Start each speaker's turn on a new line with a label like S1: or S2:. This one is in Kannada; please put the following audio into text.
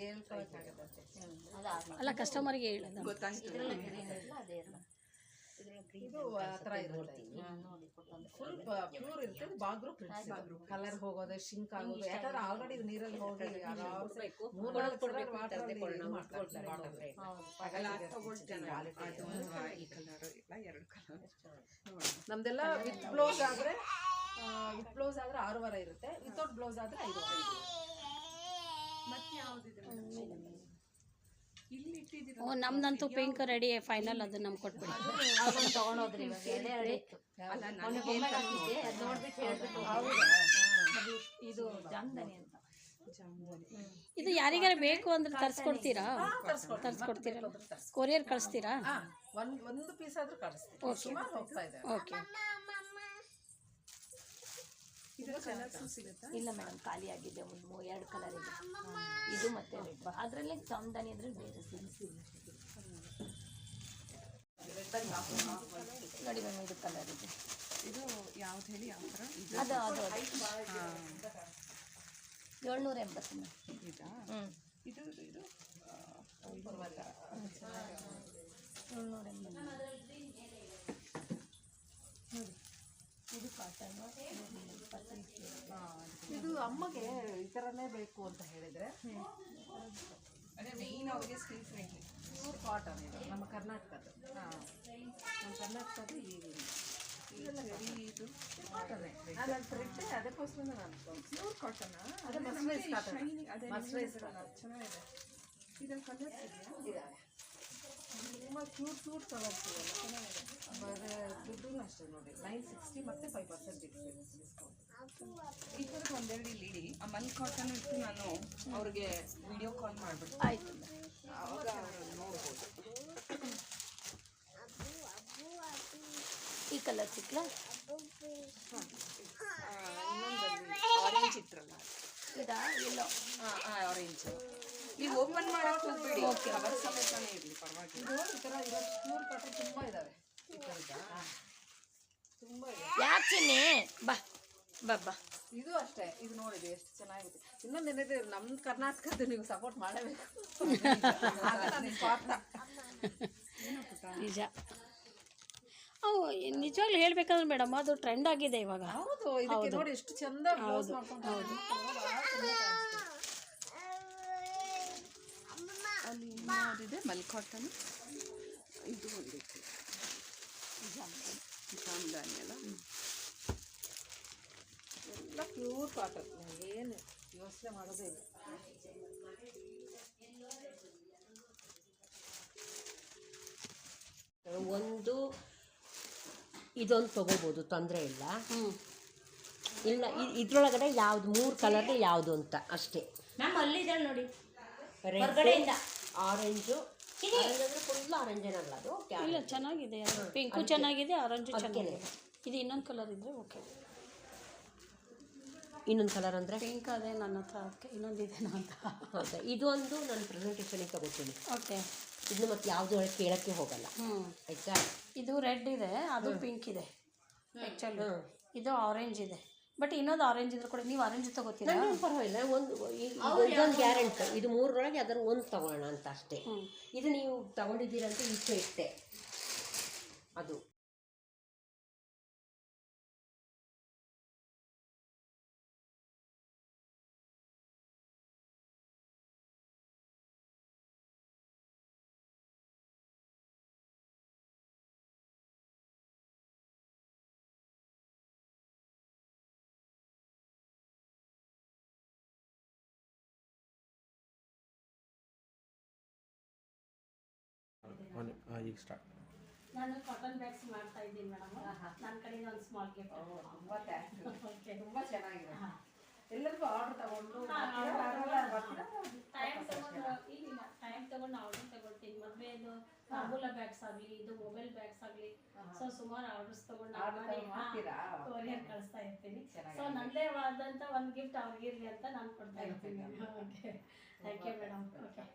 S1: ಹೇಳ್ಕೊಳಕ್ಕಾಗತ್ತೆ
S2: ಅಲ್ಲ ಕಸ್ಟಮರ್ಗೆ ಹೇಳೋದು
S3: ಗೊತ್ತಾಯ್ತು.
S1: ಇದು ಆ ಥರ ಇರುತ್ತೆ. ಫುಲ್ ಪ್ಯೂರ್ ಇರುತ್ತೆ ಬಾಗ್ರು ಕಲರ್ ಹೋಗೋದು ಶಿಂಕ್ ಆಗೋದು ಯಾಕಂದ್ರೆ ಆಲ್ರೆಡಿ ಇದು ನೀರಲ್ಲಿ ಹೋಗಿ ನಮ್ದೆಲ್ಲ ವಿತ್ ಬ್ಲೌಸ್ ಆದ್ರೆ ವಿತ್ ಬ್ಲೌಸ್ ಆದ್ರೆ ಆರೂವರೆ ಇರುತ್ತೆ. ವಿತೌಟ್ ಬ್ಲೌಸ್ ಆದ್ರೆ ಐದುವರೆ
S3: ಮತ್ತೆ ಯಾವ್ದಿದೆ ಇಲ್ಲಿ ಇಟ್ಟಿದ್ದೀರ
S2: ಓ ನಮ್ದಂತೂ ಪಿಂಕ್ ರೆಡಿ ಫೈನಲ್ ಅದು ನಮ್ಗೆ ಕೊಟ್ಬಿಡಿ.
S4: ತಗೊಂಡೋದ್ರಿ ಇದು ಜಾಮ್ದಾನಿ ಅಂತ.
S2: ಇದು ಯಾರಿಗಾರ ಬೇಕು ಅಂದ್ರೆ ತರಿಸ್ಕೊಡ್ತೀರಾ? ತರಿಸ್ಕೊಡ್ತೀರಾ? ಕೊರಿಯರ್ ಕಳಿಸ್ತೀರಾ?
S1: ಒಂದ್ ಒಂದು ಪೀಸ್ ಆದ್ರೂ ಕಳಿಸ್ತೀವಿ.
S2: ಓಕೆ.
S3: ಸಿಗುತ್ತಾ
S4: ಇಲ್ಲ ಮೇಡಮ್ ಖಾಲಿ ಆಗಿದೆ ಒಂದು ಮೂ- ಎರಡು ಕಲರ್ ಇದೆ ಇದು ಮತ್ತೆ ಅದರಲ್ಲೇ ಜಾಮ್ದಾನಿ ಅಂದ್ರೆ ಬೇರೆ ನೋಡಿ ಮ್ಯಾಮ್ ಇದು ಕಲರ್ ಇದೆ
S3: ಇದು ಯಾವ್ದು ಹೇಳಿ ಯಾವ ಥರ
S4: ಅದು ಅದು ಏಳ್ನೂರ ಎಂಬತ್ತು ಮ್ಯಾಮ್
S3: ಇದಾ
S4: ಹ್ಞೂ
S3: ಇದು ಇದು
S4: ಏಳ್ನೂರ ಎಂಬತ್ತು ನೋಡಿ ಇದು ಕಾಟನ್
S1: ಇದು ಅಮ್ಮಗೆ ಈ ಥರನೇ ಬೇಕು ಅಂತ ಹೇಳಿದ್ರೆ.
S3: ಅದೇ ಮೇಯ್ನ್ ಅವ್ರಿಗೆ ಸ್ಕಿನ್ ಫ್ರೆಂಡ್ಲಿ
S1: ಪ್ಯೂರ್ ಕಾಟನ್ ಇದು ನಮ್ಮ ಕರ್ನಾಟಕದ ನಮ್ಮ ಕರ್ನಾಟಕದ್ದು ಈ
S3: ಇದು.
S1: ಕಾಟನ್ನೇ ನಾನು ಅದಕ್ಕೋಸ್ಕರ ನಾನು
S3: ಪ್ಯೂರ್ ಕಾಟನ್
S1: ಅದೇ ಮಸ್ರೈಸ್ ಕಾಟನ್
S3: ಅದೇ
S1: ಮಸ್ಮೈಸ್
S3: ಚೆನ್ನಾಗಿದೆ. ಇದನ್ನ ಕಲರ್ಸ್ ಇದೆಯಾ
S1: ತುಂಬ ಕ್ಯೂಟ್ ಕ್ಯೂಟ್ ಕಲರ್ಸ್ ಚೆನ್ನಾಗಿದೆ. ಆಮೇಲೆ ದುಡ್ಡು ಅಷ್ಟೇ ನೋಡಿ ನೈನ್ ಸಿಕ್ಸ್ಟಿ ಮತ್ತೆ ಫೈವ್ ಪರ್ಸೆಂಟ್ ಡಿಸ್ಕೌಂಟ್
S3: ಈ ಥರ ಒಂದೆರಡು ಇಲ್ಲಿ ಇಡಿ. ಆ ಮಲ್ ಕಾಟನ್ ಇಟ್ಟು ನಾನು ಅವ್ರಿಗೆ ವಿಡಿಯೋ ಕಾಲ್ ಮಾಡ್ಬಿಡ್ತೀನಿ.
S4: ಆಯಿತು.
S3: ಅವಾಗ ನೋಡ್ಬೋದು.
S4: ಈ ಕಲರ್ ಸಿಕ್ಲಾ
S3: ಆರೆಂಜ್ ಇತ್ರಲ್ಲ
S4: ಇದಾ
S3: ಹಾಂ ಆರೆಂಜ್ ನೀವು ಓಪನ್ ಮಾಡೋಕೆ ಹೋಗ್ಬೇಡಿ. ಕವರ್ ಸಮೇತನೇ ಇರಲಿ ಪರವಾಗಿಲ್ಲ.
S1: ಇದು ಈ ಥರ ಇರೋ ಪ್ಯೂರ್ ಕಾಟನ್ ತುಂಬ ಇದ್ದಾವೆ ಈ ಥರದ್ದು ತುಂಬ ಇದೆ.
S4: ಯಾಕೆ ಚಿನ್ನಿ? ಬಾ ಬಾ ಬಾ.
S1: ಇದು ಅಷ್ಟೇ. ಇದು ನೋಡಿದೆ ಎಷ್ಟು ಚೆನ್ನಾಗಿದೆ. ಇನ್ನೊಂದು ಏನಿದೆ ನಮ್ಮ ಕರ್ನಾಟಕದ್ದು ನೀವು ಸಪೋರ್ಟ್ ಮಾಡಬೇಕು.
S2: ನಿಜ. ಅವು ನಿಜವಾಗ್ಲೂ ಹೇಳ್ಬೇಕಂದ್ರೆ ಮೇಡಮ್ ಅದು ಟ್ರೆಂಡ್ ಆಗಿದೆ ಇವಾಗ.
S1: ಹೌದು ಇದಕ್ಕೆ ನೋಡಿ ಎಷ್ಟು ಚಂದ ಬ್ಲೌಸ್ ಮಾಡ್ಕೊಂಡು ಹೌದು.
S3: ಅಲ್ಲಿ ಇನ್ನೊಂದಿದೆ ಮಲ್ ಕಾಟನ್ ಇದು ಒಂದಿತ್ತು ಜಾಮ್ದಾನಿ ಅಲ್ಲ?
S1: ಎಲ್ಲ ಪ್ಯೂರ್ ಕಾಟನ್ ಏನು ಯೋಚನೆ ಮಾಡೋದೇ ಇಲ್ಲ.
S5: ಒಂದು ಇದೊಂದು ತಗೋಬೋದು ತೊಂದರೆ ಇಲ್ಲ. ಇಲ್ಲ ಇದ್ರೊಳಗಡೆ ಯಾವ್ದು ಮೂರು ಕಲರ್ ಯಾವುದು ಅಂತ ಅಷ್ಟೇ.
S4: ಮ್ಯಾಮ್ ಅಲ್ಲಿದೆ ನೋಡಿ.
S5: ಹೊರಗಡೆಯಿಂದ. ಆರೆಂಜು ಆರೆಂಜ್ ಅಂದರೆ ಫುಲ್ ಆರೆಂಜ್ ಏನಲ್ಲ ಅದು
S2: ಇಲ್ಲ ಚೆನ್ನಾಗಿದೆ ಪಿಂಕು ಚೆನ್ನಾಗಿದೆ ಆರೆಂಜು ಚೆನ್ನಾಗಿದೆ. ಇದು ಇನ್ನೊಂದು ಕಲರ್ ಇದ್ದರೆ ಓಕೆ
S5: ಇನ್ನೊಂದು ಕಲರ್ ಅಂದರೆ?
S2: ಪಿಂಕ್ ಅದೇ ನನ್ನ ಹತ್ರ ಅದಕ್ಕೆ ಇನ್ನೊಂದಿದೆ ಅಂತ
S5: ಹೌದಾ? ಇದು ಒಂದು ನಾನು ಪ್ರೆಸೆಂಟೇಷನಿಗೆ ತಗೋತೀನಿ.
S2: ಓಕೆ
S5: ಇದು ಮತ್ತೆ ಯಾವುದು ಕೇಳೋಕ್ಕೆ ಹೋಗಲ್ಲ.
S2: ಹ್ಞೂ
S5: ಆಯ್ತಾ?
S2: ಇದು ರೆಡ್ ಇದೆ ಅದು ಪಿಂಕ್ ಇದೆ ಆ್ಯಕ್ಚುಲಿ ಇದು ಆರೆಂಜ್ ಇದೆ. ಬಟ್ ಇನ್ನೊಂದು ಆರೆಂಜ್ ಇದ್ರೆ ಕೂಡ ನೀವು ಆರೆಂಜ್ ತಗೋತೀರಾ
S5: ನನಗೆ ಪರವಾಗಿಲ್ಲ. ಒಂದು ಇದೊಂದು ಗ್ಯಾರಂಟಿ ಇದು ಮೂರರೊಳಗೆ ಅದರ ಒಂದು ತಗೊಳ್ಳೋಣ ಅಂತ ಅಷ್ಟೇ. ಇದು ನೀವು ತಗೊಂಡಿದ್ದೀರಂತ ಇಷ್ಟೇ ಇಟ್ಟೆ. ಅದು.
S6: ಆನ್ ಈಗ ಸ್ಟಾರ್ಟ್
S2: ನಾನು ಕಾಟನ್ ಬ್ಯಾಗ್ಸ್ ಮಾಡ್ತಾ ಇದ್ದೀನಿ ಮೇಡಮ್ ನನ್ನ ಕಡೆಯಿಂದ ಒಂದು ಸ್ಮಾಲ್ ಗಿಫ್ಟ್
S1: ತುಂಬ ಥ್ಯಾಂಕ್ಸ್
S2: ಓಕೆ
S1: ತುಂಬ ಚೆನ್ನಾಗಿದೆ. ಎಲ್ಲರಿಗೂ ಆರ್ಡರ್ ತಗೊಂಡು
S2: ಟೈಮ್ ತಗೊಂಡು ಟೈಮ್ ತಗೊಂಡು ಆರ್ಡರ್ ತಗೊಳ್ತೀನಿ. ಮದುವೆದು ತಾಂಬೂಲ ಬ್ಯಾಗ್ಸ್ ಆಗಲಿ ಇದು ಮೊಬೈಲ್ ಬ್ಯಾಗ್ಸ್ ಆಗಲಿ. ಸೊ ಸುಮಾರು ಆರ್ಡರ್ಸ್ ತಗೊಂಡು? ಕೊರಿಯರ್ ಕಳಿಸ್ತಾ ಇರ್ತೀನಿ.
S1: ಚೆನ್ನಾಗಿದೆ.
S2: ಸೊ ನನ್ನದೇ ಆದಂಥ ಒಂದು ಗಿಫ್ಟ್ ಅವ್ರಿಗಿರಲಿ ಅಂತ ನಾನು ಕೊಡ್ತಾ ಇರ್ತೀನಿ. Okay thank you madam okay.